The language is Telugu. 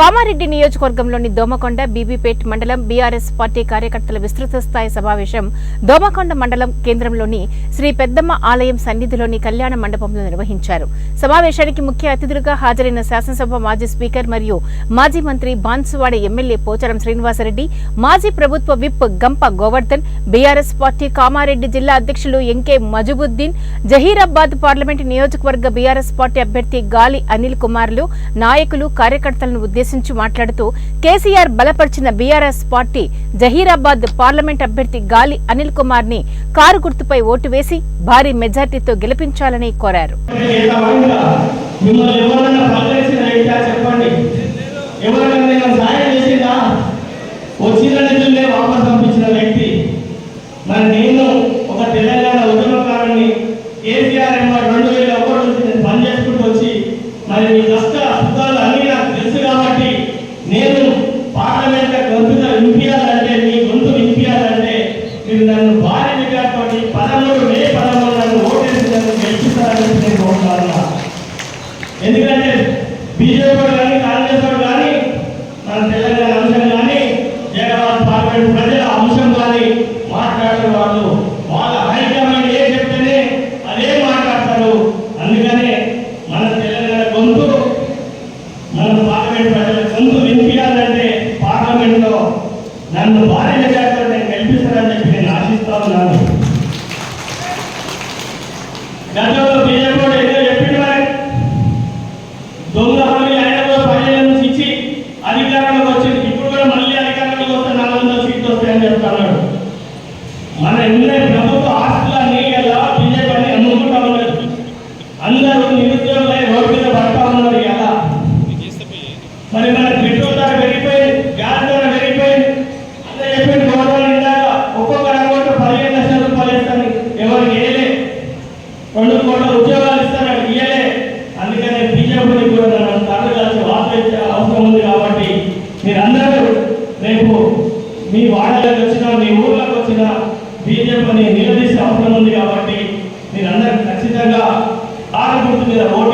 కామారెడ్డి నియోజకవర్గంలోని దోమకొండ బీబీపేట్ మండలం బీఆర్ఎస్ పార్టీ కార్యకర్తల విస్తృత స్థాయి సమావేశం దోమకొండ మండలం కేంద్రంలోని శ్రీ పెద్దమ్మ ఆలయం సన్నిధిలోని కళ్యాణ మండపంలో నిర్వహించారు. సమావేశానికి ముఖ్య అతిథులుగా హాజరైన శాసనసభ మాజీ స్పీకర్ మరియు మాజీ మంత్రి బాన్సువాడ ఎమ్మెల్యే పోచారం శ్రీనివాసరెడ్డి మాజీ ప్రభుత్వ విప్ గంప గోవర్ధన్ బీఆర్ఎస్ పార్టీ కామారెడ్డి జిల్లా అధ్యక్షులు ఎంకే మజుబుద్దీన్ జహీరాబాద్ పార్లమెంటు నియోజకవర్గ బీఆర్ఎస్ పార్టీ అభ్యర్థి గాలి అనిల్ కుమార్లు నాయకులు కార్యకర్తలను ఉద్దేశించి మాట్లాడుతూ కేసీఆర్ బలపరిచిన బీఆర్ఎస్ పార్టీ జహీరాబాద్ పార్లమెంట్ అభ్యర్థి గాలి అనిల్ కుమార్ని కారు గుర్తుపై ఓటు వేసి భారీ మెజార్టీతో గెలిపించాలని కోరారు. వచ్చిన వాపస్ పంపించిన వ్యక్తి. మరి నేను ఒక తెలంగాణ ఉద్యమకారుని కేసీఆర్ ఏమో రెండు వేల ఒకటి నుంచి నేను పని చేసుకుంటూ వచ్చి మరి మీ కష్ట సుఖాలు అన్నీ నాకు తెలుసు కాబట్టి నేను పార్లమెంట్ గొంతుగా వినిపించాలంటే మీ గొంతు వినిపించాలంటే మీరు నన్ను భారీ విజయాలతో పదమూడు మే పదమూడు నన్ను ఓటేసి నన్ను గెలిపిస్తారని నేను కోరుతాను ఎందుకంటే బీజేపీ కానీ కాంగ్రెస్ కానీ మన తెలంగాణ అంశం కానీ జగన్ పార్లమెంట్ ప్రజల అంశం కానీ మాట్లాడే వాళ్ళు వాళ్ళ హైకమాండ్ ఏ చెప్తేనే అదే మాట్లాడతారు. అందుకనే మన తెలంగాణ గొంతు మన పార్లమెంట్ ప్రజల గొంతు వినిపించాలంటే పార్లమెంట్లో నన్ను భారీ మెజార్టీతో చెప్పి నేను ఆశిస్తా ఉన్నాను. గతంలో బీజేపీ వాడు ఏదో చెప్పిండు దొంగ హామీ ఆయన పదిహేను నుంచి ఇచ్చి అధికారంలోకి వచ్చింది. ఇప్పుడు కూడా మళ్ళీ అధికారంలోకి వస్తే నాలుగు వందల సీట్లు వస్తాయని చెప్తున్నాడు మన ఎన్నో ప్రభుత్వ ఆస్తులన్నీ ఎలా బీజేపీ అని అమ్ముకుంటా ఉన్నారు అందరూ నిరుద్యోగులై రోడ్డు మీద పడతా ఉన్నారు ఎలా మరి మన మీ వాడలకు వచ్చిన మీ ఊర్లకు వచ్చిన బీజేపీని నిలదీసే అవసరం ఉంది కాబట్టి మీరందరూ ఖచ్చితంగా ఆరు మీద ఓటేసి